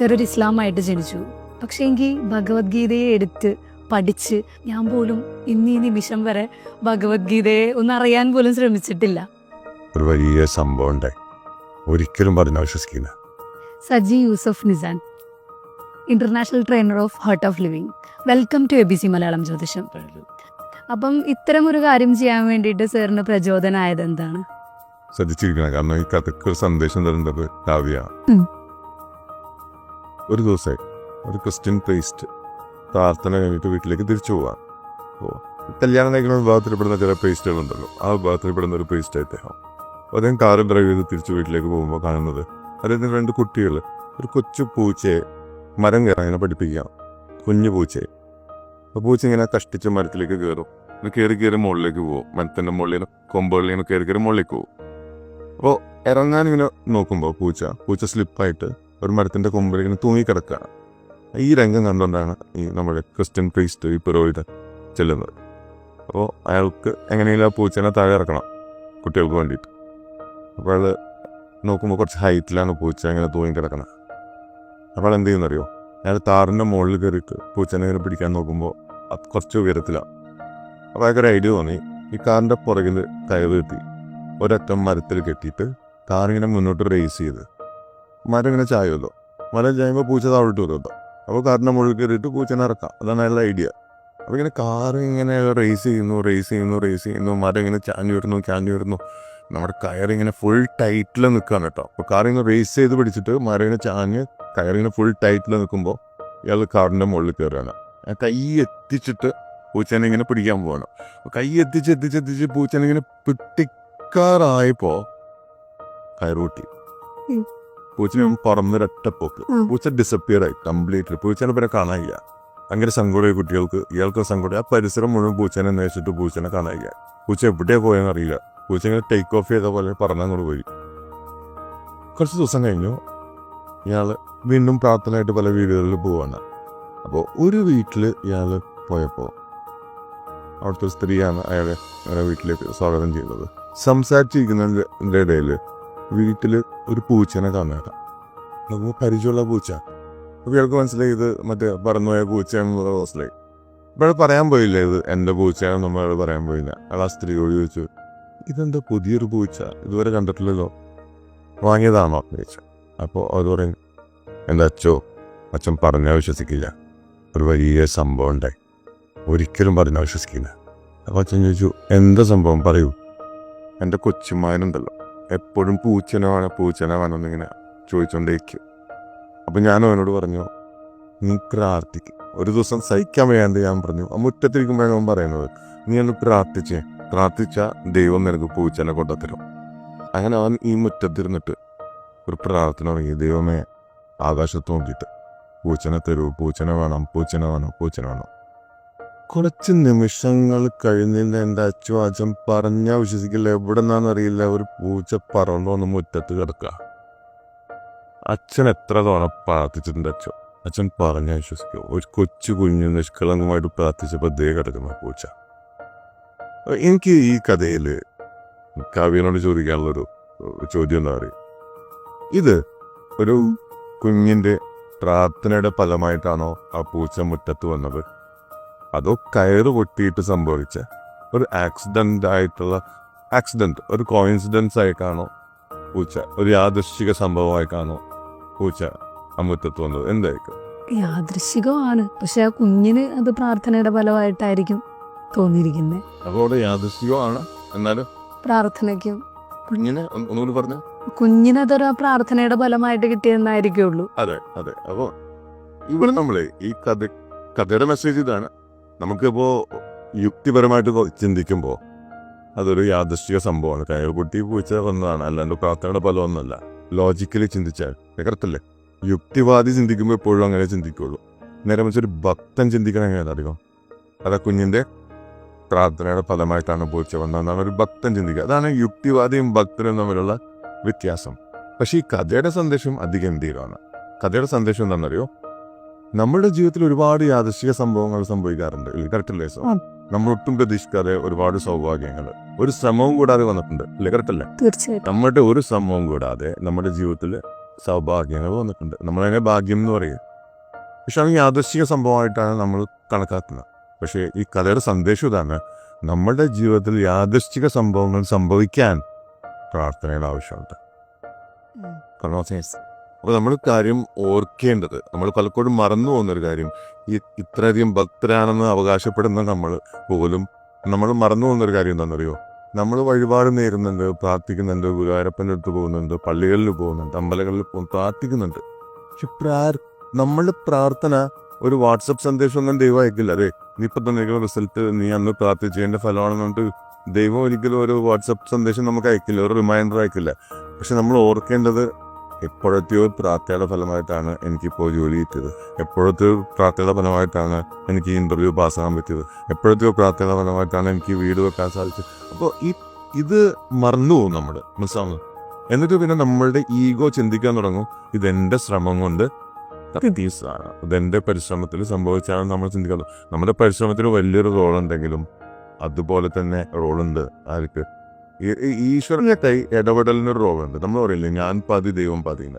ചെറിയൊരു ഇസ്ലാമായിട്ട് ജനിച്ചു. പക്ഷേ എങ്കിൽ ഭഗവത്ഗീതയെ എടുത്ത് പഠിച്ച് ഞാൻ പോലും ഇന്നീ നിമിഷം വരെ ഭഗവത്ഗീതയെ ഒന്ന് അറിയാൻ പോലും ശ്രമിച്ചിട്ടില്ല. ഒരു വലിയ സംഭവം ഒരിക്കലും പറഞ്ഞു വിശ്വസിക്കില്ല. Saji Yusuf Nisan international trainer of Art of Living. Welcome to A B C Malayalam ജ്യോതിഷം. അപ്പം ഇത്തരം ഒരു കാര്യം ചെയ്യാൻ വേണ്ടിയിട്ട് സാറിന് പ്രചോദനമായത് എന്താണ്? ശ്രദ്ധിച്ചിരിക്കണം. കാരണം ഈ കഥക്ക് ഒരു സന്ദേശം തരുന്നത് കാവ്യ. ഉം. ഒരു ദിവസമായി. ഒരു ക്രിസ്ത്യൻ പ്രീസ്റ്റ് പ്രാർത്ഥന കഴിഞ്ഞിട്ട് വീട്ടിലേക്ക് തിരിച്ചു പോവാം. അപ്പോൾ കല്യാണം കഴിക്കുന്ന വിഭാഗത്തിൽപ്പെടുന്ന ചില പ്രീസ്റ്റുകളുണ്ടല്ലോ ആ വിഭാഗത്തിൽപ്പെടുന്ന ഒരു പ്രീസ്റ്റ് അദ്ദേഹം അദ്ദേഹം കാറും ഡ്രൈവ് ചെയ്ത് തിരിച്ച് വീട്ടിലേക്ക് പോകുമ്പോൾ കാണുന്നത് അദ്ദേഹത്തിന് രണ്ട് കുട്ടികൾ. ഒരു കൊച്ചു പൂച്ചയെ മരം കയറാൻ ഇങ്ങനെ പഠിപ്പിക്കുക. കുഞ്ഞു പൂച്ചയെ. അപ്പോൾ പൂച്ച ഇങ്ങനെ കഷ്ടിച്ച് മരത്തിലേക്ക് കയറും. ഇങ്ങനെ കയറി കയറി മുകളിലേക്ക് പോകും മരത്തിന്റെ മുകളിൽ കൊമ്പുകളിൽ ഇങ്ങനെ കയറി കയറി മുകളിലേക്ക് പോകും അപ്പോൾ ഇറങ്ങാൻ ഇങ്ങനെ നോക്കുമ്പോൾ പൂച്ച പൂച്ച സ്ലിപ്പായിട്ട് ഒരു മരത്തിന്റെ കൊമ്പിൽ ഇങ്ങനെ തൂങ്ങിക്കിടക്കുകയാണ് ഈ രംഗം കണ്ടുകൊണ്ടാണ് ഈ നമ്മുടെ ക്രിസ്ത്യൻ പ്രീസ്റ്റ് ഈ പുരോഹിതൻ ചെല്ലുന്നത്. അപ്പോൾ അയാൾക്ക് എങ്ങനെയെങ്കിലും ആ പൂച്ചേനെ താഴെ ഇറക്കണം കുട്ടികൾക്ക് വേണ്ടിയിട്ട്. അപ്പോൾ അയാൾ നോക്കുമ്പോൾ കുറച്ച് ഹൈറ്റിലാണ് പൂച്ച ഇങ്ങനെ തൂങ്ങിക്കിടക്കുന്നത് അപ്പോൾ അയാൾ എന്ത് ചെയ്യുന്നറിയോ? അയാൾ താറിന്റെ മുകളിൽ കയറിയിട്ട് പൂച്ചനെ ഇങ്ങനെ പിടിക്കാൻ നോക്കുമ്പോൾ അത് കുറച്ച് ഉയരത്തിലാണ് അപ്പോൾ അയാൾക്കൊരു ഐഡിയ തോന്നി. ഈ കാറിന്റെ പുറകിൽ കയറ് കെട്ടി ഒരറ്റം മരത്തിൽ കെട്ടിയിട്ട് കാറിങ്ങനെ മുന്നോട്ട് റേസ് ചെയ്ത് മരം ഇങ്ങനെ ചായുമല്ലോ മരം ചായുമ്പോൾ പൂച്ച താഴോട്ട് വരുമല്ലോ അപ്പോൾ കാറിന്റെ മുകളിൽ കയറിയിട്ട് പൂച്ചനെ ഇറക്കാം. അതാണ് നല്ല ഐഡിയ അപ്പോൾ ഇങ്ങനെ കാർ ഇങ്ങനെ റേസ് ചെയ്യുന്നു റേസ് ചെയ്യുന്നു റേസ് ചെയ്യുന്നു. മരം ഇങ്ങനെ ചാഞ്ഞു വരുന്നു ചാഞ്ഞു വരുന്നു. നമ്മുടെ കയറിങ്ങനെ ഫുൾ ടൈറ്റിൽ നിൽക്കുകയാണ് കേട്ടോ. അപ്പോൾ കാറിങ്ങനെ റേസ് ചെയ്ത് പിടിച്ചിട്ട് മരം ഇങ്ങനെ ചാഞ്ഞ് കയറിങ്ങനെ ഫുൾ ടൈറ്റിൽ നിൽക്കുമ്പോൾ ഇയാൾ കാറിന്റെ മുകളിൽ കയറുകയാണ്. കൈ എത്തിച്ചിട്ട് പൂച്ചനെ ഇങ്ങനെ പിടിക്കാൻ അപ്പോൾ കൈ എത്തിച്ച് എത്തിച്ച് എത്തിച്ച് പൂച്ചനെ ഇങ്ങനെ പിട്ടിക്കാറായപ്പോൾ കയറൂട്ടി. പൂച്ചനെ പറന്ന് രട്ടപ്പോക്ക് പൂച്ച ഡിസപ്പിയർ ആയി കംപ്ലീറ്റ് പൂച്ചനെ പിന്നെ കാണാനില്ല. അങ്ങനെ സങ്കടമായി കുട്ടികൾക്ക് ഇയാൾക്ക് സങ്കടം ആ പരിസരം മുഴുവൻ പൂച്ചനെ അന്വേഷിച്ചിട്ട് പൂച്ചനെ കാണാനില്ല. പൂച്ച എവിടെയാ പോയെന്ന് അറിയില്ല. പൂച്ച ഇങ്ങനെ ടേക്ക് ഓഫ് ചെയ്ത പോലെ പറഞ്ഞങ്ങോട് പോയി. കുറച്ച് ദിവസം കഴിഞ്ഞു. ഇയാൾ വീണ്ടും പ്രാർത്ഥനയായിട്ട് പല വീടുകളിൽ പോവാണ്. അപ്പോൾ ഒരു വീട്ടിൽ ഇയാൾ പോയപ്പോൾ അവിടുത്തെ സ്ത്രീയാണ് അയാളെ അയാളെ വീട്ടിലേക്ക് സ്വാഗതം ചെയ്യുന്നത് സംസാരിച്ചിരിക്കുന്നതിന്റെ ഇടയിൽ വീട്ടിൽ ഒരു പൂച്ചനെ തന്നേക്കാം. നമുക്ക് പരിചയമുള്ള പൂച്ച. കുട്ടികൾക്ക് മനസ്സിലായി ഇത് മറ്റേ പറന്നുപോയ പൂച്ചയാണെന്നുള്ള മനസ്സിലായി. ഇപ്പോഴത് പറയാൻ പോയില്ല ഇത് എന്റെ പൂച്ചയാണ് നമ്മൾ പറയാൻ പോയില്ല. അയാൾ ആ സ്ത്രീയോട് ചോദിച്ചു ഇതെന്താ പുതിയൊരു പൂച്ച? ഇതുവരെ കണ്ടിട്ടില്ലല്ലോ. വാങ്ങിയതാണോ? ചോദിച്ചു. അപ്പോൾ അവർ പറയും എന്റെ അച്ഛോ അച്ഛൻ പറഞ്ഞാൽ വിശ്വസിക്കില്ല. ഒരു വലിയ സംഭവം ഉണ്ടായി. ഒരിക്കലും പറഞ്ഞാൽ വിശ്വസിക്കില്ല. അപ്പോൾ അച്ഛൻ ചോദിച്ചു എന്താ സംഭവം? പറയൂ. എന്റെ കൊച്ചുമാനുണ്ടല്ലോ എപ്പോഴും പൂച്ചനെ വേണം പൂച്ചനെ വേണം എന്നിങ്ങനെ ചോദിച്ചുകൊണ്ടിരിക്കും അപ്പം ഞാൻ അവനോട് പറഞ്ഞു നീ പ്രാർത്ഥിക്കും. ഒരു ദിവസം സഹിക്കാൻ വയ്യാണ്ട് ഞാൻ പറഞ്ഞു. ആ മുറ്റത്തിരിക്കുമ്പോഴാണ് അവൻ പറയുന്നത് നീ ഒന്ന് പ്രാർത്ഥിച്ചേ. പ്രാർത്ഥിച്ച ദൈവം നിനക്ക് പൂച്ചനെ കൊണ്ടുത്തരും അങ്ങനെ അവൻ ഈ മുറ്റത്തിരുന്നിട്ട് ഒരു പ്രാർത്ഥന തുടങ്ങി. ദൈവമേ ആകാശത്ത് നോക്കിയിട്ട് പൂച്ചനെ തരൂ. പൂച്ചനെ വേണം പൂച്ചനെ വേണം പൂച്ചനെ വേണം. കുറച്ച് നിമിഷങ്ങൾ കഴിഞ്ഞില്ല എന്റെ അച്ഛൻ പറഞ്ഞാൽ വിശ്വസിക്കില്ല എവിടെ നിന്നാണെന്നറിയില്ല ഒരു പൂച്ച പറന്നോന്ന് മുറ്റത്ത് കിടക്കുക അച്ഛൻ എത്ര തവണ പ്രാർത്ഥിച്ചിട്ടുണ്ട് അച്ഛൻ? അച്ഛൻ പറഞ്ഞാൽ വിശ്വസിക്കും. ഒരു കൊച്ചു കുഞ്ഞു നിഷ്കളങ്കമായിട്ട് പ്രാർത്ഥിച്ചപ്പോൾ ദേ കിടക്കുന്ന പൂച്ച. എനിക്ക് ഈ കഥയിൽ കവിനോട് ചോദിക്കാനുള്ളൊരു ചോദ്യം എന്താ പറയുക ഇത് ഒരു കുഞ്ഞിന്റെ പ്രാർത്ഥനയുടെ ഫലമായിട്ടാണോ ആ പൂച്ച മുറ്റത്ത് വന്നത്? അതോ കയറ് പൊട്ടിയിട്ട് സംഭവിച്ച? ഒരു ആക്സിഡന്റ് ആയിട്ടുള്ള ആക്സിഡന്റ് ഒരു കോയിൻസിഡൻസ് ആയി കാണോ? പൂച്ച ഒരു യാദൃശിക കാണോ? പൂച്ച അമുറ്റത്ത് വന്നത് എന്തായിരിക്കും? യാദൃശികമാണ് പക്ഷെ ആ കുഞ്ഞിന് അത് പ്രാർത്ഥനയുടെ ഫലമായിട്ടായിരിക്കും തോന്നിയിരിക്കുന്നത് അപ്പോൾ അവിടെ യാദൃശികമാണ് എന്നാലും പ്രാർത്ഥനയ്ക്കും. കുഞ്ഞിനെ ഒന്ന് ഒന്നുകൂടി പറഞ്ഞു? കുഞ്ഞിനതൊരു പ്രാർത്ഥനയുടെ ഫലമായിട്ട് കിട്ടിയെന്നായിരിക്കുള്ളൂ. അതെ അതെ. അപ്പോൾ ഇവിടെ നമ്മളെ ഈ കഥ കഥയുടെ മെസ്സേജ് ഇതാണ്. നമുക്കിപ്പോ യുക്തിപരമായിട്ട് ചിന്തിക്കുമ്പോൾ അതൊരു യാദൃശ്ചിക സംഭവമാണ്. കയർ പൊട്ടി പൂച്ച വന്നതാണ്. അല്ലാണ്ട് പ്രാർത്ഥനയുടെ ഫലമൊന്നുമല്ല ലോജിക്കലി ചിന്തിച്ചാൽ. കറക്റ്റല്ലേ? യുക്തിവാദി ചിന്തിക്കുമ്പോൾ എപ്പോഴും അങ്ങനെ ചിന്തിക്കുള്ളൂ. നേരെ മറിച്ച് ഒരു ഭക്തൻ ചിന്തിക്കണം എങ്ങനെയാണ് അറിയോ അതാ കുഞ്ഞിന്റെ പ്രാർത്ഥനയുടെ ഫലമായിട്ടാണ് പൂച്ച വന്നതെന്നാണ് ഒരു ഭക്തൻ ചിന്തിക്കുക. അതാണ് യുക്തിവാദിയും ഭക്തനും തമ്മിലുള്ള വ്യത്യാസം. പക്ഷേ ഈ കഥയുടെ സന്ദേശം അധികം അതിഗംഭീരമാണ് കഥയുടെ സന്ദേശം എന്താണെന്നറിയോ? നമ്മുടെ ജീവിതത്തിൽ ഒരുപാട് യാദൃശിക സംഭവങ്ങൾ സംഭവിക്കാറുണ്ട്. കറക്റ്റല്ലേ സോ? ആ. നമ്മൾ ഒട്ടും പ്രതീക്ഷിക്കാതെ ഒരുപാട് സൗഭാഗ്യങ്ങൾ ഒരു ശ്രമവും കൂടാതെ വന്നിട്ടുണ്ട്. അല്ലേ? കറക്റ്റല്ലേ തീർച്ചയായിട്ടും. നമ്മുടെ ഒരു ശ്രമവും കൂടാതെ നമ്മുടെ ജീവിതത്തിൽ സൗഭാഗ്യങ്ങൾ വന്നിട്ടുണ്ട്. നമ്മളതിനെ ഭാഗ്യം എന്ന് പറയും. പക്ഷെ അത് യാദൃശ്ചിക സംഭവമായിട്ടാണ് നമ്മൾ കണക്കാക്കുന്നത്. പക്ഷേ ഈ കഥയുടെ സന്ദേശം ഇതാണ്. നമ്മുടെ ജീവിതത്തിൽ യാദൃശ്ചിക സംഭവങ്ങൾ സംഭവിക്കാൻ പ്രാർത്ഥനയുടെ ആവശ്യമുണ്ട്. അപ്പോൾ നമ്മൾ കാര്യം ഓർക്കേണ്ടത് നമ്മൾ പലപ്പോഴും മറന്നു പോകുന്നൊരു കാര്യം ഈ ഇത്രയധികം ഭക്തരാണെന്ന് അവകാശപ്പെടുന്ന നമ്മൾ പോലും നമ്മൾ മറന്നു പോകുന്നൊരു കാര്യം എന്താണെന്നറിയോ? നമ്മൾ വഴിപാട് നേരുന്നുണ്ട് പ്രാർത്ഥിക്കുന്നുണ്ട് വികാരപ്പന്റെ അടുത്ത് പോകുന്നുണ്ട് പള്ളികളിൽ പോകുന്നുണ്ട് അമ്പലങ്ങളിൽ പോകും പ്രാർത്ഥിക്കുന്നുണ്ട്. പക്ഷെ പ്രാർ നമ്മളുടെ പ്രാർത്ഥന ഒരു വാട്സപ്പ് സന്ദേശം ഒന്നും ദൈവം അയക്കില്ല. അതെ നീ ഇപ്പം തന്നെ റിസൾട്ട് നീ അന്ന് പ്രാർത്ഥിച്ചതിന്റെ ഫലമാണെന്ന് പറഞ്ഞിട്ട് ദൈവം ഒരിക്കലും ഒരു വാട്സപ്പ് സന്ദേശം നമുക്ക് അയക്കില്ല ഒരു റിമൈൻഡർ അയക്കില്ല. പക്ഷെ നമ്മൾ ഓർക്കേണ്ടത് എപ്പോഴത്തെയോ പ്രാർത്ഥനയുടെ ഫലമായിട്ടാണ് എനിക്കിപ്പോൾ ജോലി കിട്ടിയത്. എപ്പോഴത്തെയോ പ്രാർത്ഥനയുടെ ഫലമായിട്ടാണ് എനിക്ക് ഇന്റർവ്യൂ പാസ്സാകാൻ പറ്റിയത്. എപ്പോഴത്തെയോ പ്രാർത്ഥനയുടെ ഫലമായിട്ടാണ് എനിക്ക് വീട് വെക്കാൻ സാധിച്ചത്. അപ്പോൾ ഈ ഇത് മറന്നു പോകും നമ്മൾ മനസ്സിലാവുന്നു? എന്നിട്ട് പിന്നെ നമ്മളുടെ ഈഗോ ചിന്തിക്കാൻ തുടങ്ങും. ഇതെന്റെ ശ്രമം കൊണ്ട് ഇതെന്റെ പരിശ്രമത്തിൽ സംഭവിച്ചാണ് നമ്മൾ ചിന്തിക്കുന്നത് നമ്മുടെ പരിശ്രമത്തിന് വലിയൊരു റോൾ ഉണ്ടെങ്കിലും അതുപോലെ തന്നെ റോളുണ്ട് ആർക്ക്? ഈ- ഈ ഈശ്വരന്റെ കൈ ഇടപെടലിനൊരു റോളുണ്ട്. നമ്മൾ പറയില്ലേ ഞാൻ പാതി ദൈവം പാതിന്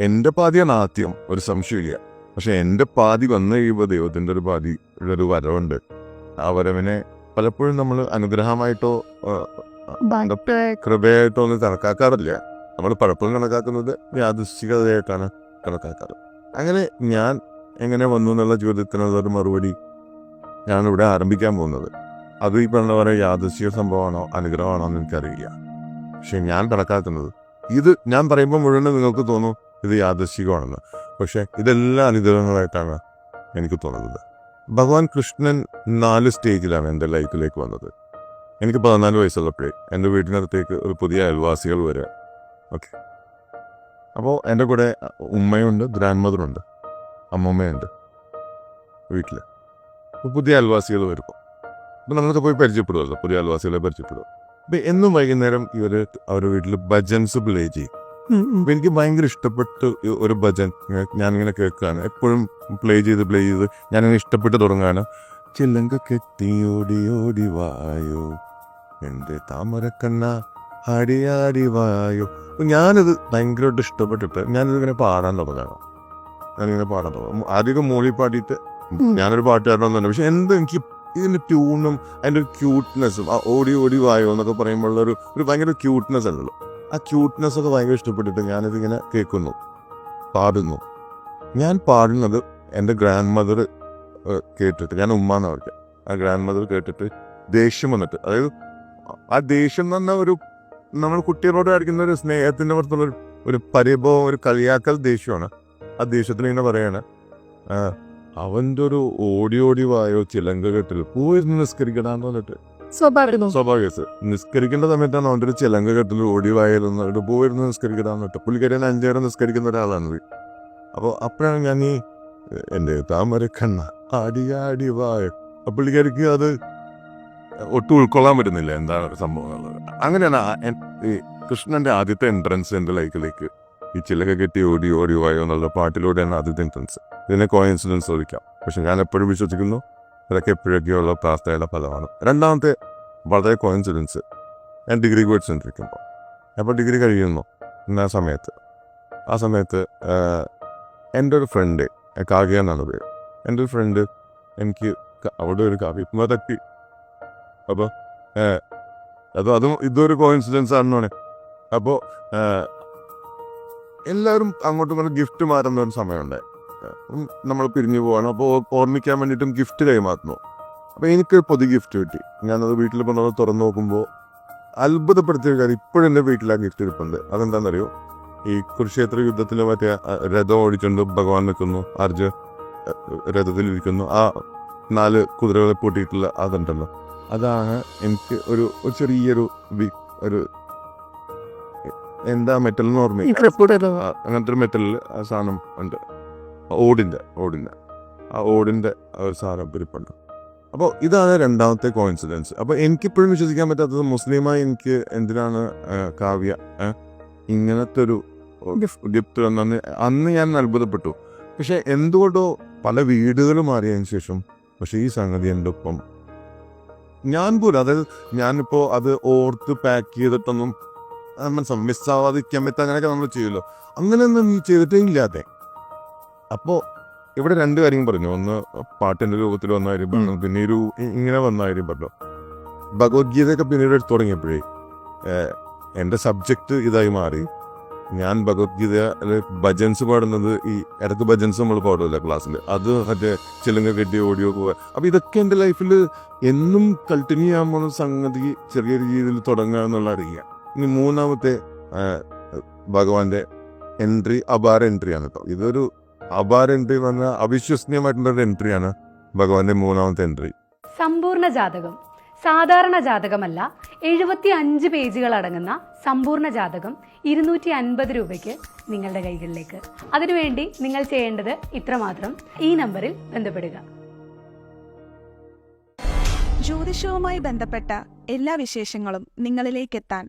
എന്റെ പാതിയാണ് ആദ്യം ഒരു സംശയമില്ല പക്ഷെ എന്റെ പാതി വന്നു കഴിയുമ്പോൾ ദൈവത്തിന്റെ ഒരു പാതി ഒരു വരവുണ്ട്. ആ വരവിനെ പലപ്പോഴും നമ്മൾ അനുഗ്രഹമായിട്ടോ കൃപയായിട്ടോ ഒന്നും കണക്കാക്കാറില്ല. നമ്മൾ പലപ്പോഴും കണക്കാക്കുന്നത് യാദൃശ്ചികതയായിട്ടാണ് കണക്കാക്കാറ്. അങ്ങനെ ഞാൻ എങ്ങനെ വന്നു എന്നുള്ള ചോദ്യത്തിനുള്ള ഒരു മറുപടി ഞാനിവിടെ ആരംഭിക്കാൻ പോകുന്നത്. അത് ഈ പറഞ്ഞ പോലെ യാദൃശ്യ സംഭവമാണോ അനുഗ്രഹമാണോ എന്ന് എനിക്കറിയില്ല. പക്ഷെ ഞാൻ കണക്കാക്കുന്നത് ഇത് ഞാൻ പറയുമ്പോൾ മുഴുവൻ നിങ്ങൾക്ക് തോന്നും ഇത് യാദൃശികമാണെന്ന് പക്ഷെ ഇതെല്ലാം അനുഗ്രഹങ്ങളായിട്ടാണ് എനിക്ക് തോന്നുന്നത്. ഭഗവാൻ കൃഷ്ണൻ നാല് സ്റ്റേജിലാണ് എന്റെ ലൈഫിലേക്ക് വന്നത്. എനിക്ക് പതിനാല് വയസ്സുള്ളപ്പോഴേ എന്റെ വീട്ടിനടുത്തേക്ക് ഒരു പുതിയ അയൽവാസികൾ വരെ ഓക്കെ. അപ്പോൾ എന്റെ കൂടെ ഉമ്മയുണ്ട് ഗ്രാൻഡ് മദറുണ്ട് അമ്മമ്മയുണ്ട് വീട്ടിൽ പുതിയ അയൽവാസികൾ വരുമ്പോൾ അപ്പോൾ നമ്മളൊക്കെ പോയി പരിചയപ്പെടുമല്ലോ പുതിയ അയൽവാസികളെ പരിചയപ്പെടുക അപ്പം എന്നും വൈകുന്നേരം ഇവർ അവരുടെ വീട്ടിൽ ഭജൻസ് പ്ലേ ചെയ്യും. എനിക്ക് ഭയങ്കര ഇഷ്ടപ്പെട്ട് ഒരു ഭജൻ ഞാനിങ്ങനെ കേൾക്കുകയാണ് എപ്പോഴും പ്ലേ ചെയ്ത് പ്ലേ ചെയ്ത് ഞാനിങ്ങനെ ഇഷ്ടപ്പെട്ട് തുടങ്ങുകയാണ്. ചില്ലങ്ക കെട്ടി ഓടി ഓടി വായോ. എന്റെ താമരക്കണ്ണ അടിയാടി വായോ. അപ്പൊ ഞാനിത് ഭയങ്കരമായിട്ട് ഇഷ്ടപ്പെട്ടിട്ട് ഞാനിത് ഇങ്ങനെ പാടാൻ തുടങ്ങാണ് ഞാനിങ്ങനെ പാടാൻ തുടങ്ങും. ആദ്യമൊക്കെ മോളി പാടിയിട്ട്. ഞാനൊരു പാട്ടുകാരനൊന്നും പക്ഷെ എന്ത് എനിക്ക് ഇതിന്റെ ട്യൂണും അതിന്റെ ഒരു ക്യൂട്ട്നെസ്സും ആ ഓടി ഓടി വായോ എന്നൊക്കെ പറയുമ്പോൾ ഒരു ഭയങ്കര ക്യൂട്ട്നെസ് ഉണ്ടല്ലോ ആ ക്യൂട്ട്നെസ് ഒക്കെ ഭയങ്കര ഇഷ്ടപ്പെട്ടിട്ട് ഞാനിതിങ്ങനെ കേൾക്കുന്നു പാടുന്നു. ഞാൻ പാടുന്നത് എന്റെ ഗ്രാൻഡ് മദർ കേട്ടിട്ട് ഞാൻ ഉമ്മാന്ന് പറഞ്ഞു ആ ഗ്രാൻഡ് മദർ കേട്ടിട്ട് ദേഷ്യം വന്നിട്ട് അതായത് ആ ദേഷ്യം പറഞ്ഞാൽ ഒരു നമ്മൾ കുട്ടികളോട് അടിക്കുന്ന ഒരു സ്നേഹത്തിന്റെ പുറത്തുള്ള ഒരു പരിഭവം ഒരു കളിയാക്കൽ ദേഷ്യമാണ്. ആ ദേഷ്യത്തിന് ഇങ്ങനെ പറയാണ് അവന്റെ ഒരു ഓടി ഓടി വായോ ചിലങ്ക കെട്ടിൽ. പോയിരുന്നു നിസ്കരിക്കടാന്ന് പറഞ്ഞിട്ട്. സ്വാഭാവികം നിസ്കരിക്കേണ്ട സമയത്താണ് അവന്റെ ഒരു ചിലങ്ക കെട്ടിൽ ഓടി വായാലും പോയിരുന്നു നിസ്കരിക്കടാന്ന് പറഞ്ഞിട്ട്. പുള്ളിക്കാരൻ അഞ്ചേരം നിസ്കരിക്കുന്ന ഒരാളാണ് അപ്പോൾ അപ്പോഴാണ് ഞാൻ ഈ എന്റെ താമര കണ്ണ ആടി വായോ. പുള്ളിക്കാരിക്ക് അത് ഒട്ടും ഉൾക്കൊള്ളാൻ പറ്റുന്നില്ല. എന്താണ് സംഭവം എന്നുള്ളത്. അങ്ങനെയാണ് കൃഷ്ണന്റെ ആദ്യത്തെ എൻട്രൻസ് എന്റെ ലൈഫിലേക്ക് ഈ ചിലക കെട്ടി ഓടി ഓടി വായോ എന്നുള്ള പാട്ടിലൂടെയാണ് ആദ്യത്തെ എൻട്രൻസ് ഇതിനെ കോയിൻസിഡൻസ് ചോദിക്കാം. പക്ഷെ ഞാൻ എപ്പോഴും വിശ്വസിക്കുന്നു അതൊക്കെ എപ്പോഴൊക്കെയുള്ള പ്രാർത്ഥനയുടെ ഫലമാണ്. രണ്ടാമത്തെ വളരെ കോയിൻസിഡൻസ് ഞാൻ ഡിഗ്രി പഠിച്ചുകൊണ്ടിരിക്കുമ്പോൾ അപ്പോൾ ഡിഗ്രി കഴിയുന്നു എന്ന സമയത്ത്. ആ സമയത്ത് എന്റെ ഒരു ഫ്രണ്ട് കാവ്യ എന്നാണ് പേര്. എന്റെ ഒരു ഫ്രണ്ട് എനിക്ക് അവിടെ ഒരു കാവ്യ ഉമ്മ തട്ടി. അപ്പോൾ അത് അതും ഇതൊരു കോയിൻസിഡൻസ് ആണെന്നാണ് അപ്പോൾ എല്ലാവരും അങ്ങോട്ടും ഇങ്ങോട്ടും ഗിഫ്റ്റ് മാറുന്ന ഒരു സമയമുണ്ട്. നമ്മൾ പിരിഞ്ഞു പോവാണ്. അപ്പോൾ ഓർമ്മിക്കാൻ വേണ്ടിയിട്ടും ഗിഫ്റ്റ് കൈമാറുന്നു. അപ്പോൾ എനിക്ക് പൊതു ഗിഫ്റ്റ് കിട്ടി. ഞാനത് വീട്ടിൽ കൊണ്ടുവന്ന് തുറന്നു നോക്കുമ്പോൾ അത്ഭുതപ്പെടുത്തിയ കാര്യം. ഇപ്പോഴും എന്റെ വീട്ടിൽ ആ ഗിഫ്റ്റ് ഇരിപ്പുണ്ട്. അതെന്താണെന്നറിയോ? ഈ കുരുക്ഷേത്ര യുദ്ധത്തിൽ മറ്റേ രഥം ഓടിച്ചുകൊണ്ട് ഭഗവാൻ നിൽക്കുന്നു. അർജുൻ രഥത്തിൽ ഇരിക്കുന്നു. ആ നാല് കുതിരകളെ പൂട്ടിയിട്ടുള്ള അതുണ്ടല്ലോ അതാണ് എനിക്ക് ഒരു ചെറിയൊരു ഒരു എന്താ മെറ്റൽ എന്ന് ഓർമ്മയില്ല ആ, അങ്ങനത്തെ ഒരു മെറ്റൽ സാധനം ഉണ്ട്. ഓടിന്റെ ഓടിന്റെ. ആ ഓടിന്റെ ആ ഒരു സാധനം ഇരിപ്പുണ്ട് അപ്പോൾ ഇതാണ് രണ്ടാമത്തെ കോയിൻസിഡൻസ് അപ്പോൾ എനിക്കിപ്പോഴും വിശ്വസിക്കാൻ പറ്റാത്തത് മുസ്ലിമായി എനിക്ക് എന്തിനാണ് കാവ്യ ഇങ്ങനത്തെ ഒരു ഗിഫ്റ്റ്. അന്ന് അന്ന് ഞാൻ അത്ഭുതപ്പെട്ടു. പക്ഷെ എന്തുകൊണ്ടോ പല വീടുകൾ മാറിയതിനു ശേഷം പക്ഷെ ഈ സംഗതി എന്റെ ഒപ്പം. ഞാൻ പോലും അതായത് ഞാനിപ്പോൾ അത് ഓർത്ത് പാക്ക് ചെയ്തിട്ടൊന്നും മനസ്സിലാവും മിസ്സാവാതിരിക്കാൻ പറ്റുക അങ്ങനെയൊക്കെ നമ്മൾ ചെയ്യുമല്ലോ. അങ്ങനെയൊന്നും നീ ചെയ്തിട്ടേ ഇല്ലാതെ അപ്പോൾ ഇവിടെ രണ്ട് കാര്യം പറഞ്ഞു. ഒന്ന് പാട്ടിന്റെ രൂപത്തിൽ വന്ന കാര്യം പറഞ്ഞു. പിന്നെ ഒരു ഇങ്ങനെ വന്ന കാര്യം പറഞ്ഞു. ഭഗവത്ഗീതയൊക്കെ പിന്നീട് എടുത്തു തുടങ്ങിയപ്പോഴേ എന്റെ സബ്ജക്റ്റ് ഇതായി മാറി. ഞാൻ ഭഗവത്ഗീത ഭജൻസ് പാടുന്നത് ഈ ഇടയ്ക്ക് ഭജൻസ് നമ്മൾ പാടുമല്ലോ ക്ലാസ്സിൽ അത് മറ്റേ ചിലങ്ക കെട്ടി ഓഡിയോ പോവുക അപ്പം ഇതൊക്കെ എന്റെ ലൈഫിൽ എന്നും കണ്ടിന്യൂ ചെയ്യാൻ പോകുന്ന സംഗതി ചെറിയ രീതിയിൽ തുടങ്ങുക എന്നുള്ള അറിയുക ഇനി മൂന്നാമത്തെ ഭഗവാന്റെ എൻട്രി അപാര എൻട്രി ആണ് കേട്ടോ ഇതൊരു അപാര എൻട്രി എന്ന് പറഞ്ഞാൽ അവിശ്വസനീയമായിട്ടുള്ള ഒരു എൻട്രിയാണ് ഭഗവാന്റെ മൂന്നാമത്തെ എൻട്രി സമ്പൂർണ ജാതകം. സാധാരണ ജാതകമല്ല എഴുപത്തി അഞ്ച് പേജുകൾ അടങ്ങുന്ന സമ്പൂർണ ജാതകം ഇരുന്നൂറ്റി അൻപത് രൂപയ്ക്ക് നിങ്ങളുടെ കൈകളിലേക്ക്. അതിനുവേണ്ടി നിങ്ങൾ ചെയ്യേണ്ടത് ഇത്രമാത്രം. ഈ നമ്പറിൽ ബന്ധപ്പെടുക. ജ്യോതിഷവുമായി ബന്ധപ്പെട്ട എല്ലാ വിശേഷങ്ങളും നിങ്ങളിലേക്കെത്താൻ